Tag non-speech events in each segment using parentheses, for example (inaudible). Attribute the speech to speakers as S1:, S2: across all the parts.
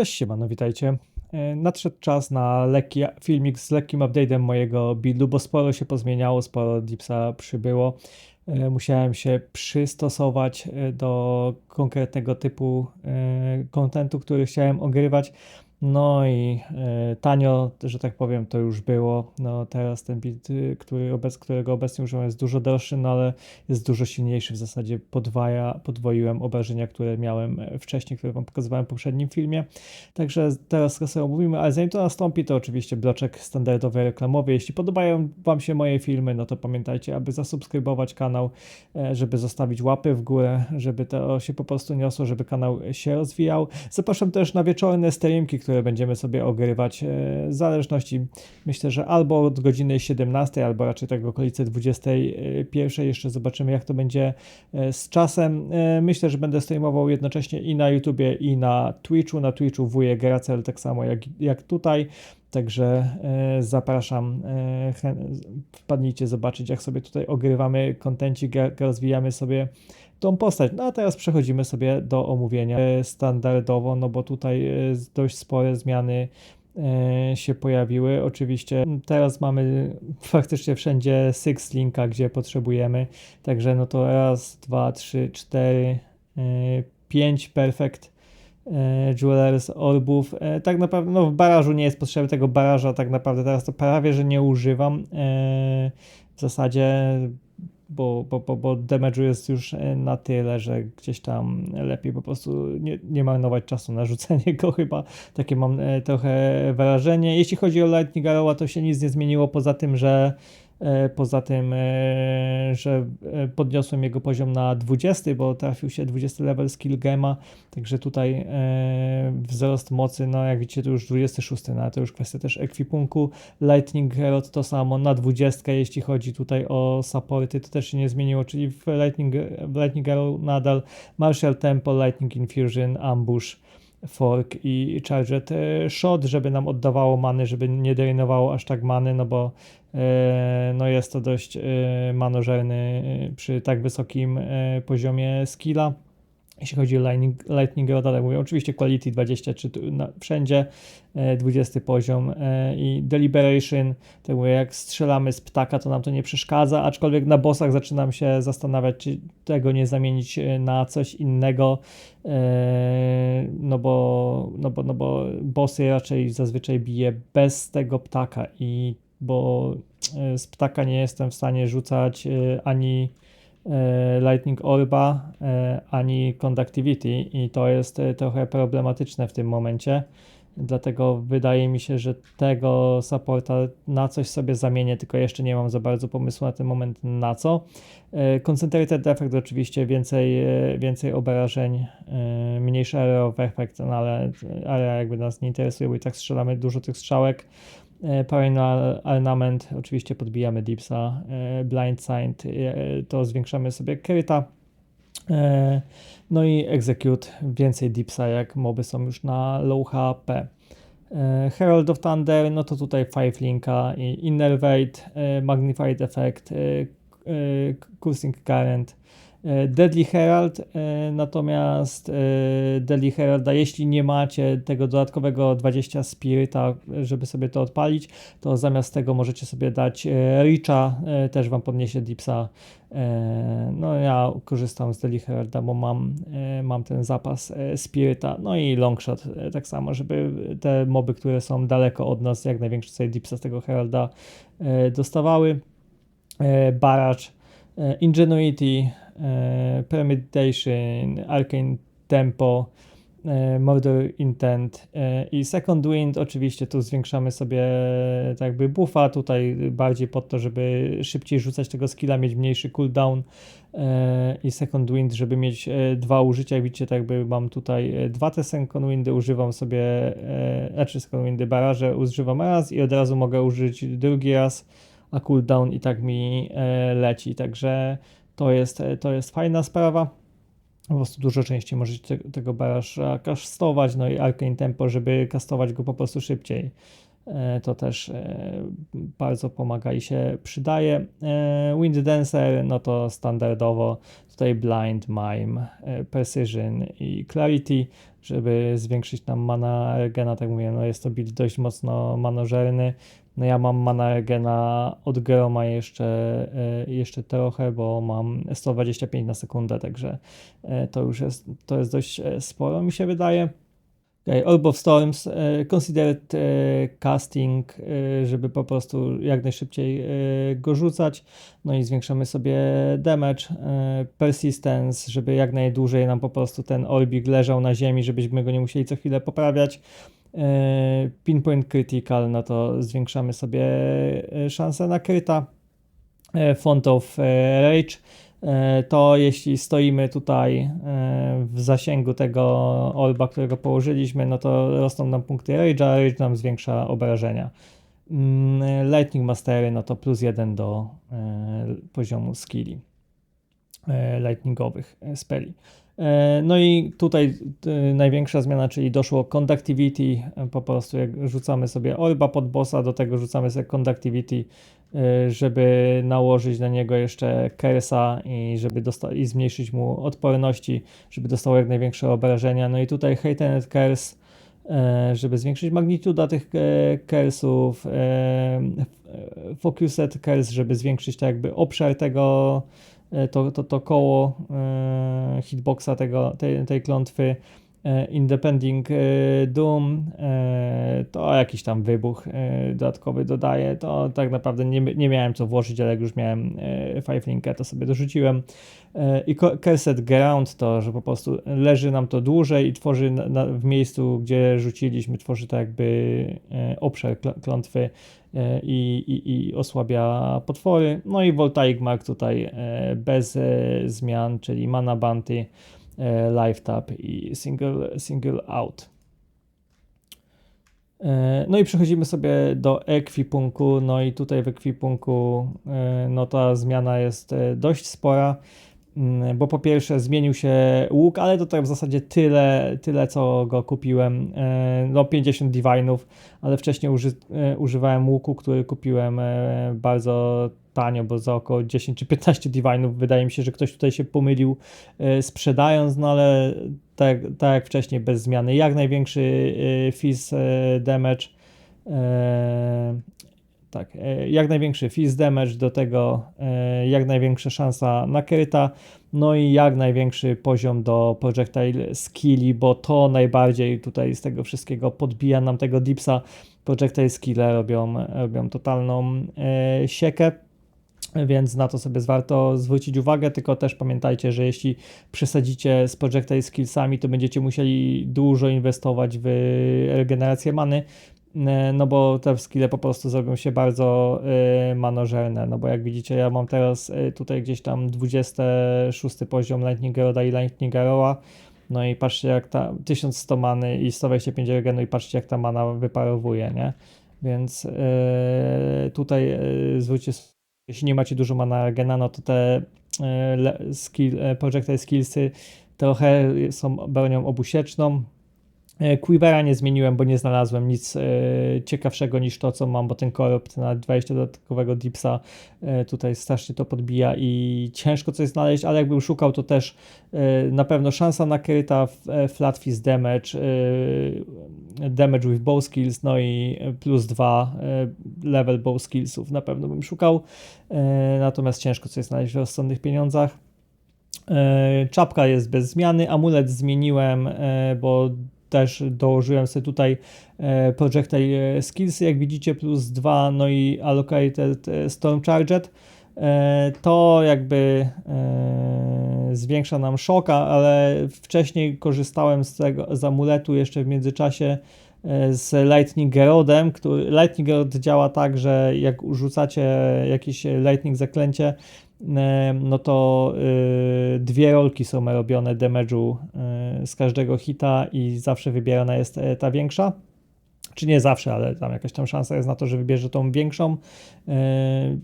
S1: Cześć, siemano, witajcie. E, Nadszedł czas na lekki filmik z lekkim update'em mojego buildu, bo sporo się pozmieniało, sporo dipsa przybyło. E, Musiałem się przystosować e, do konkretnego typu kontentu, który chciałem ogrywać. No i e, tanio, że tak powiem, to już było. No teraz ten build, y, który którego obecnie używam jest dużo droższy, no ale jest dużo silniejszy. W zasadzie podwaja, podwoiłem obrażenia, które miałem e, wcześniej, które wam pokazywałem w poprzednim filmie. Także teraz sobie omówimy, ale zanim to nastąpi, to oczywiście bloczek standardowy reklamowy. Jeśli podobają Wam się moje filmy, no to pamiętajcie, aby zasubskrybować kanał, e, żeby zostawić łapy w górę, żeby to się po prostu niosło, żeby kanał się rozwijał. Zapraszam też na wieczorne streamki, które będziemy sobie ogrywać e, w zależności, myślę, że albo od godziny 17, albo raczej tak w okolicy 21. Jeszcze zobaczymy, jak to będzie e, z czasem. E, Myślę, że będę streamował jednocześnie i na YouTubie, i na Twitchu. Na Twitchu wuje Gracel, tak samo jak, jak tutaj. Także e, zapraszam, e, wpadnijcie zobaczyć, jak sobie tutaj ogrywamy kontencik, jak rozwijamy sobie tą postać. No a teraz przechodzimy sobie do omówienia e, standardowo, no bo tutaj dość spore zmiany się pojawiły. Oczywiście teraz mamy faktycznie wszędzie Six Linka, gdzie potrzebujemy. Także no to raz, dwa, trzy, cztery, pięć perfekt Jewelers Orbów. E, tak naprawdę, no w barażu nie jest potrzebny tego baraża, tak naprawdę teraz to prawie, że nie używam. E, w zasadzie, bo, bo, bo, bo damage'u jest już e, na tyle, że gdzieś tam lepiej po prostu nie, nie marnować czasu na (laughs) rzucenie go chyba. Takie mam e, trochę wrażenie. Jeśli chodzi o Lightning Arrowa, to się nic nie zmieniło poza tym, że E, Poza tym, e, że e, podniosłem jego poziom na 20, bo trafił się 20 level skill gema, także tutaj e, wzrost mocy, no jak widzicie, to już 26, no ale to już kwestia też ekwipunku. Lightning Herald to samo na 20, jeśli chodzi tutaj o supporty, to też się nie zmieniło, czyli w Lightning, w Lightning Arrow nadal Martial Tempo, Lightning Infusion, Ambush. Fork i Charged e, Shot, żeby nam oddawało many, żeby nie drainowało aż tak many, no bo e, no jest to dość e, manożerny e, przy tak wysokim e, poziomie skilla. Jeśli chodzi o Lightning, lightning Rod, ale mówię, oczywiście Quality 23 tu, na, wszędzie, e, 20 poziom e, i Deliberation, to mówię, jak strzelamy z ptaka, to nam to nie przeszkadza, aczkolwiek na bossach zaczynam się zastanawiać, czy tego nie zamienić e, na coś innego, e, no bo, no bo, no bo bossy raczej zazwyczaj bije bez tego ptaka i bo e, z ptaka nie jestem w stanie rzucać e, ani e, Lightning Orba, ani Conductivity i to jest trochę problematyczne w tym momencie. Dlatego wydaje mi się, że tego supporta na coś sobie zamienię, tylko jeszcze nie mam za bardzo pomysłu na ten moment na co. Concentrated Effect oczywiście więcej, więcej obrażeń, mniejszy area of effect, no ale area jakby nas nie interesuje, bo i tak strzelamy dużo tych strzałek. E, Perennial Ornament, oczywiście podbijamy Dipsa, e, Blind Sight, e, to zwiększamy sobie kryta. E, No i Execute, więcej Dipsa, jak moby są już na low HP. Herald of Thunder, no to tutaj Five Linka Innervate, Magnified Effect, Cursing Current, Deadly Herald, e, natomiast e, Deadly Heralda, jeśli nie macie tego dodatkowego 20 Spirita, żeby sobie to odpalić, to zamiast tego możecie sobie dać e, Richa, e, też wam podniesie Dipsa. E, No ja korzystam z Deadly Heralda, bo mam, e, mam ten zapas e, Spirita, no i Longshot e, tak samo, żeby te moby, które są daleko od nas, jak największy sobie Dipsa z tego Heralda e, dostawały. E, e, Ingenuity, e, Premeditation, Arcane Tempo, e, Murder Intent e, i Second Wind. Oczywiście tu zwiększamy sobie e, jakby buffa, tutaj bardziej pod to, żeby szybciej rzucać tego skilla, mieć mniejszy cooldown e, i Second Wind, żeby mieć e, dwa użycia. Widzicie, tak jakby mam tutaj e, dwa te Second Windy, używam sobie, e, znaczy Second Windy baraże używam raz i od razu mogę użyć drugi raz, a cooldown i tak mi e, leci, także to jest, e, to jest fajna sprawa. Po prostu dużo częściej możecie te, tego baraża kastować, no i Arcane Tempo, żeby kastować go po prostu szybciej. E, to też e, bardzo pomaga i się przydaje. E, Wind Dancer, no to standardowo tutaj Blind, Mime, Precision i Clarity, żeby zwiększyć nam mana Regena, tak mówię, no jest to build dość mocno manożerny. No ja mam mana Regena od Groma jeszcze, jeszcze trochę, bo mam 125 na sekundę, także to już jest, to jest dość sporo mi się wydaje. Okay, Orb of Storms, e, considered e, casting, e, żeby po prostu jak najszybciej go rzucać. No i zwiększamy sobie damage, persistence, żeby jak najdłużej nam po prostu ten orbik leżał na ziemi, żebyśmy go nie musieli co chwilę poprawiać. Pinpoint critical, no to zwiększamy sobie szansę na kryta. Font of Rage, E, to jeśli stoimy tutaj e, w zasięgu tego orba, którego położyliśmy, no to rosną nam punkty Rage, a Rage nam zwiększa obrażenia. Mm, Lightning Mastery, no to plus jeden do e, poziomu skilli lightningowych speli. No i tutaj największa zmiana, czyli doszło conductivity, po prostu jak rzucamy sobie orba pod bossa, do tego rzucamy sobie conductivity żeby nałożyć na niego jeszcze kersa i żeby i zmniejszyć mu odporności, żeby dostał jak największe obrażenia. No i tutaj Kers, y, żeby zwiększyć magnituda tych kersów, Focused Kers, żeby zwiększyć tak jakby obszar tego, to, to, to koło hitboxa tego, tej, tej klątwy. E, Independing e, Doom, e, to jakiś tam wybuch dodatkowy dodaje, to tak naprawdę nie, nie miałem co włożyć, ale jak już miałem Five Linkę, to sobie dorzuciłem. I Cursed Ground to, że po prostu leży nam to dłużej i tworzy na, na, w miejscu, gdzie rzuciliśmy, tworzy to jakby obszar klątwy i, i, i osłabia potwory. No i Voltaic Mark tutaj bez zmian, czyli Mana Bounty, live tap i single, single out. E, no i przechodzimy sobie do ekwipunku, no i tutaj w ekwipunku e, no ta zmiana jest dość spora, bo po pierwsze zmienił się łuk, ale to tak w zasadzie tyle, tyle co go kupiłem, no 50 divine'ów, ale wcześniej uży, używałem łuku, który kupiłem bardzo tanio, bo za około 10 czy 15 divine'ów wydaje mi się, że ktoś tutaj się pomylił e, sprzedając, no ale tak, tak jak wcześniej bez zmiany. Jak największy e, fizz e, damage tak, jak największy fizz damage, do tego jak największa szansa na kryta, no i jak największy poziom do projectile skilli, bo to najbardziej tutaj z tego wszystkiego podbija nam tego dipsa. Projectile skille robią, robią totalną e, siekę więc na to sobie warto zwrócić uwagę, tylko też pamiętajcie, że jeśli przesadzicie z projectile skillsami, to będziecie musieli dużo inwestować w regenerację many, e, no bo te skille po prostu zrobią się bardzo y, manożerne, no bo jak widzicie ja mam teraz y, tutaj gdzieś tam 26 poziom Lightning Roda i Lightning Arrowa, no i patrzcie jak ta 1100 many i 125 regenu i patrzcie jak ta mana wyparowuje, nie? Więc tutaj zwróćcie jeśli nie macie dużo mana gena, no to te e, skill, e, projectile skillsy trochę są bronią obusieczną, E, Quivera nie zmieniłem, bo nie znalazłem nic e, ciekawszego niż to, co mam, bo ten Corrupt na 20 dodatkowego dipsa e, tutaj strasznie to podbija i ciężko coś znaleźć, ale jakbym szukał, to też e, na pewno szansa nakryta, e, flat fist damage, e, damage with bow skills, no i plus 2 level bow skillsów na pewno bym szukał, natomiast ciężko coś znaleźć w rozsądnych pieniądzach. Czapka jest bez zmiany, amulet zmieniłem, bo też dołożyłem sobie tutaj e, Projectile e, Skills, jak widzicie, plus 2, no i Allocated e, Storm Charged. To jakby zwiększa nam szoka, ale wcześniej korzystałem z tego z amuletu jeszcze w międzyczasie z Lightning Gerodem, który Lightning Gerod działa tak, że jak rzucacie jakieś Lightning zaklęcie, no to y, dwie rolki są robione damage'u y, z każdego hita i zawsze wybierana jest e, ta większa. Czy nie zawsze, ale tam jakaś tam szansa jest na to, że wybierze tą większą, yy,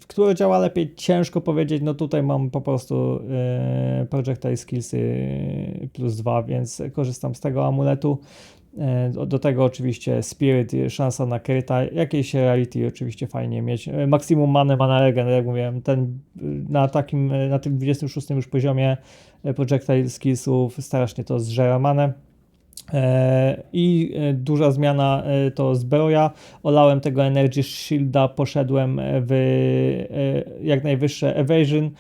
S1: która działa lepiej, ciężko powiedzieć. No tutaj mam po prostu yy, Projectile Skillsy plus dwa, więc korzystam z tego amuletu. E, Do, tego oczywiście Spirit, szansa na kryta, jakieś reality oczywiście fajnie mieć. E, Maximum Mane, Mana Regen, jak mówiłem, ten y, na takim, na tym 26 już poziomie e, projectile skillsów strasznie to zżera manę. E, I e, duża zmiana e, to zbroja. Olałem tego Energy Shielda, poszedłem w jak najwyższe Evasion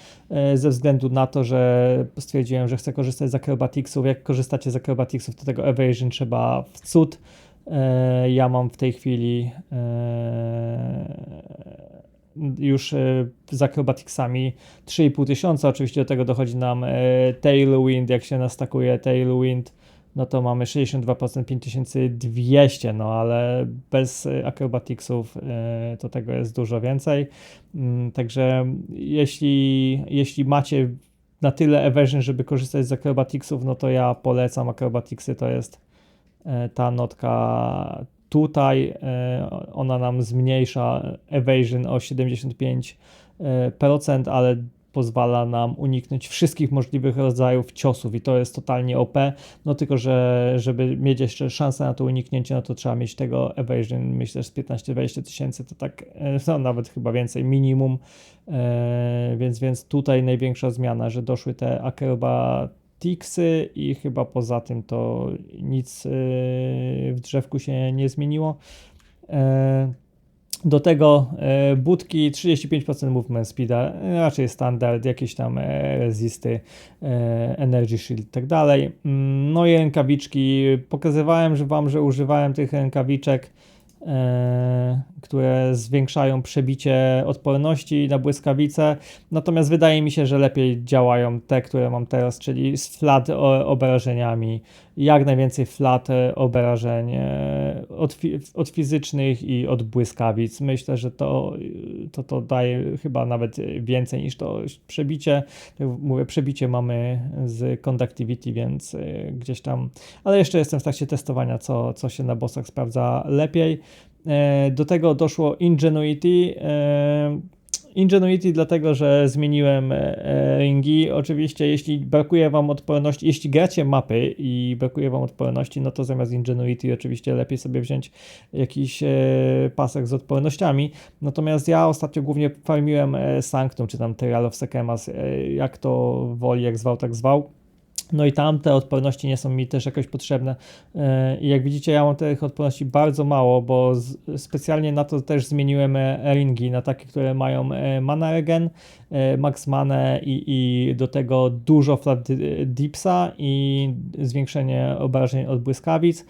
S1: ze względu na to, że stwierdziłem, że chcę korzystać z Acrobaticsów. Jak korzystacie z Acrobaticsów, to tego Evasion trzeba w cud. Ja mam w tej chwili już z Acrobaticsami 3,5 tysiąca. Oczywiście do tego dochodzi nam Tailwind, jak się nastakuje Tailwind no to mamy 62% 5200, no ale bez y, Acrobaticsów y, to tego jest dużo więcej. Mm, Także jeśli, jeśli macie na tyle Evasion, żeby korzystać z Acrobaticsów, no to ja polecam Acrobaticsy, to jest e, ta notka tutaj, ona nam zmniejsza Evasion o 75%, ale pozwala nam uniknąć wszystkich możliwych rodzajów ciosów i to jest totalnie OP, no tylko, że żeby mieć jeszcze szansę na to uniknięcie, no to trzeba mieć tego evasion, myślę, że z 15-20 tysięcy to tak, e, no nawet chyba więcej, minimum, e, więc, więc tutaj największa zmiana, że doszły te acrobaticsy i chyba poza tym to nic e, w drzewku się nie zmieniło. Do tego e, budki 35% movement speeda, raczej standard, jakieś tam e, resisty, e, energy shield i tak dalej. Mm, No i rękawiczki. Pokazywałem że wam, że używałem tych rękawiczek, które zwiększają przebicie odporności na błyskawice. Natomiast wydaje mi się, że lepiej działają te, które mam teraz, czyli z flat obrażeniami. Jak najwięcej flat e, obrażeń e, od, od fizycznych i od błyskawic. Myślę, że to, to, to daje chyba nawet więcej niż to przebicie. Mówię, przebicie mamy z conductivity, więc e, gdzieś tam. Ale jeszcze jestem w trakcie testowania, co, co się na bossach sprawdza lepiej. E, Do tego doszło Ingenuity. E, Ingenuity dlatego, że zmieniłem e, ringi. Oczywiście, jeśli brakuje Wam odporności, jeśli gracie mapy i brakuje Wam odporności, no to zamiast Ingenuity oczywiście lepiej sobie wziąć jakiś pasek z odpornościami. Natomiast ja ostatnio głównie farmiłem Sanctum, czy tam Trial of Sekemas, jak to woli, jak zwał, tak zwał. No i tam te odporności nie są mi też jakoś potrzebne. E, I jak widzicie, ja mam tych odporności bardzo mało, bo z, specjalnie na to też zmieniłem e, ringi, na takie, które mają e, mana regen, max manę i, i do tego dużo flat di- dipsa i zwiększenie obrażeń od błyskawic.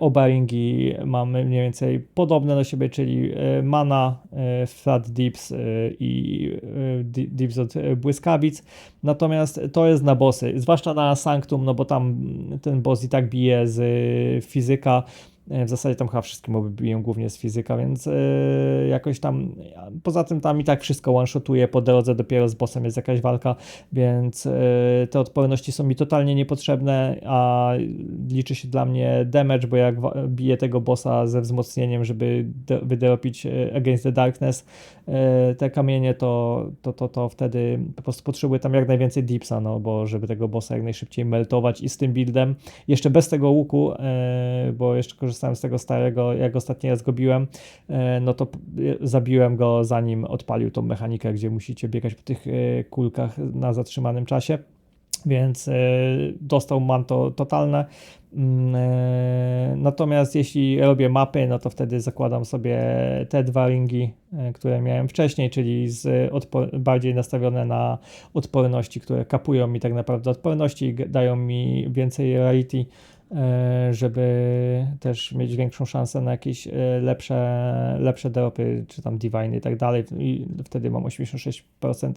S1: Oba ringi mamy mniej więcej podobne do siebie, czyli mana, flat dips i di- dips od błyskawic. Natomiast to jest na bossy, zwłaszcza na Sanctum, no bo tam ten boss i tak bije z y, fizyka. E, W zasadzie tam chyba wszystkie moby biją głównie z fizyka, więc e, jakoś tam. Poza tym tam i tak wszystko one-shotuje po drodze, dopiero z bossem jest jakaś walka, więc e, te odporności są mi totalnie niepotrzebne, a liczy się dla mnie damage, bo jak biję tego bossa ze wzmocnieniem, żeby de- wydropić e, Against the Darkness e, te kamienie, to, to, to, to wtedy po prostu potrzebuję tam jak najwięcej dipsa, no bo żeby tego bossa jak najszybciej meltować i z tym buildem, jeszcze bez tego łuku, bo jeszcze korzystałem z tego starego, jak ostatni raz go biłem, e, no to p- zabiłem go zanim odpalił tą mechanikę, gdzie musicie biegać po tych e, kulkach na zatrzymanym czasie. Więc e, dostał manto totalne. Mm, e, Natomiast jeśli robię mapy, no to wtedy zakładam sobie te dwa ringi, e, które miałem wcześniej, czyli z bardziej nastawione na odporności, które kapują mi tak naprawdę odporności dają mi więcej rarity, e, żeby też mieć większą szansę na jakieś e, lepsze, lepsze dropy, czy tam divine i tak dalej. I wtedy mam 86%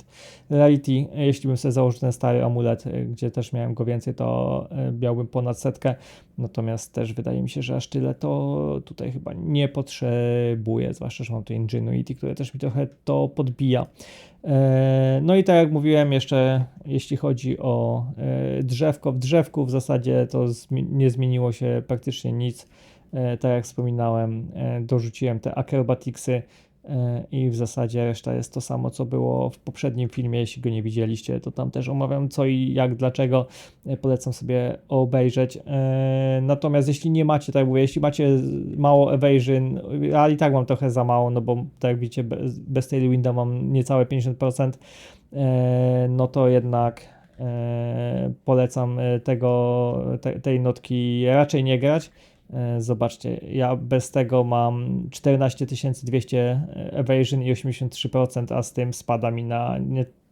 S1: rarity. Jeśli bym sobie założył ten stary amulet, e, gdzie też miałem go więcej, to e, miałbym ponad setkę. Natomiast też wydaje mi się, że aż tyle to tutaj chyba nie potrzebuję, zwłaszcza, że mam tu Ingenuity, które też mi trochę to podbija. E, No i tak jak mówiłem jeszcze, jeśli chodzi o e, drzewko, w drzewku w zasadzie to nie zmieniło się praktycznie nic. E, Tak jak wspominałem, dorzuciłem te acrobaticsy E, I w zasadzie reszta jest to samo, co było w poprzednim filmie. Jeśli go nie widzieliście, to tam też omawiam co i jak, dlaczego. E, Polecam sobie obejrzeć. E, Natomiast jeśli nie macie, tak mówię, jeśli macie mało evasion, a i tak mam trochę za mało, no bo tak jak widzicie, bez, Tailwinda mam niecałe 50%, e, no to jednak e, polecam e, tego, te, tej notki raczej nie grać. E, Zobaczcie, ja bez tego mam 14 200 evasion i 83%, a z tym spada mi na,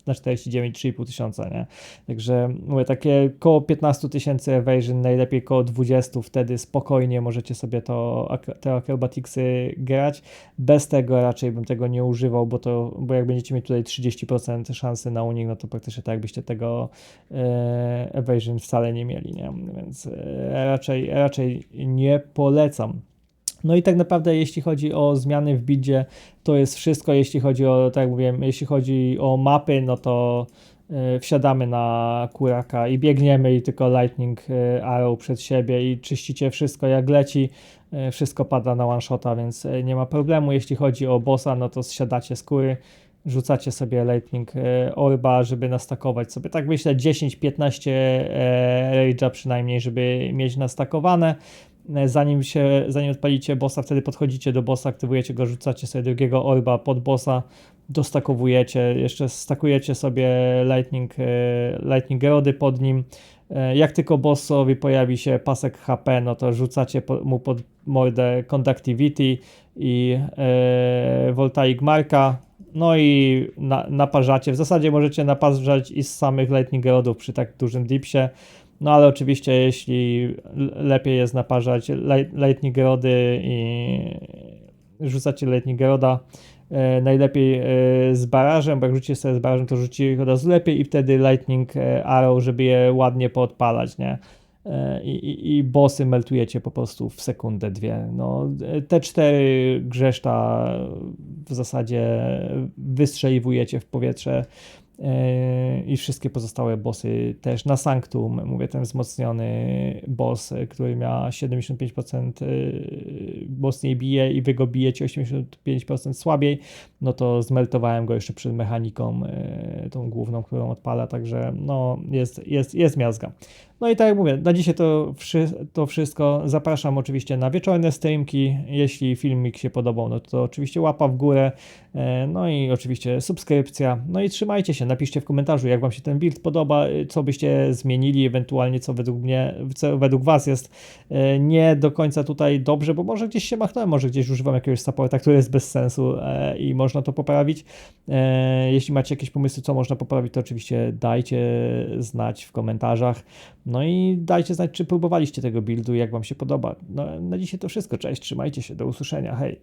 S1: na 49,5 tysiąca, nie? Także mówię, takie koło 15 tysięcy evasion, najlepiej koło 20, wtedy spokojnie możecie sobie to, te acrobaticsy grać. Bez tego raczej bym tego nie używał, bo to, bo jak będziecie mieć tutaj 30% szansy na unik, no to praktycznie tak jakbyście tego e, evasion wcale nie mieli, nie? Więc e, raczej, raczej nie polecam. No i tak naprawdę jeśli chodzi o zmiany w buildzie, to jest wszystko, jeśli chodzi o, tak jak mówiłem, jeśli chodzi o mapy, no to e, wsiadamy na kuraka i biegniemy i tylko lightning e, arrow przed siebie i czyścicie wszystko jak leci, e, wszystko pada na one shota, więc nie ma problemu. Jeśli chodzi o bossa, no to zsiadacie z kury, rzucacie sobie lightning orba, żeby nastakować sobie, tak myślę 10-15 e, rage'a przynajmniej, żeby mieć nastakowane. E, Zanim się, zanim odpalicie bossa, wtedy podchodzicie do bossa, aktywujecie go, rzucacie sobie drugiego orba pod bossa, dostakowujecie, jeszcze stakujecie sobie lightning, e, lightning rody pod nim. E, Jak tylko bossowi pojawi się pasek HP, no to rzucacie mu pod mordę conductivity i e, voltaic marka, no i na, naparzacie. W zasadzie możecie naparzać i z samych lightning rodów przy tak dużym dipsie. No ale oczywiście, jeśli lepiej jest naparzać light- lightning rody i rzucacie lightning roda, e, najlepiej e, z barażem, bo jak rzucicie sobie z barażem, to rzuci od razu lepiej i wtedy lightning e, arrow, żeby je ładnie poodpalać, nie? I, i, bossy meltujecie po prostu w sekundę, dwie. No, te cztery grzeszta w zasadzie wystrzeliwujecie w powietrze i wszystkie pozostałe bossy też na Sanctum, mówię, ten wzmocniony boss, który ma 75% e, mocniej bije i wy go bijecie 85% słabiej, no to zmeltowałem go jeszcze przed mechaniką, e, tą główną, którą odpala, także no jest, jest, jest miazga. No i tak jak mówię, na dzisiaj to, to wszystko. Zapraszam oczywiście na wieczorne streamki. Jeśli filmik się podobał, no to oczywiście łapa w górę. E, No i oczywiście subskrypcja. No i trzymajcie się, napiszcie w komentarzu, jak Wam się ten build podoba, y, co byście zmienili, ewentualnie co według mnie, co według Was jest e, nie do końca tutaj dobrze, bo może gdzieś się machnąłem, może gdzieś używam jakiegoś supporta, który jest bez sensu e, i można to poprawić. Jeśli macie jakieś pomysły, co można poprawić, to oczywiście dajcie znać w komentarzach. No i dajcie znać, czy próbowaliście tego buildu, jak Wam się podoba. No, na dzisiaj to wszystko. Cześć, trzymajcie się, do usłyszenia, hej.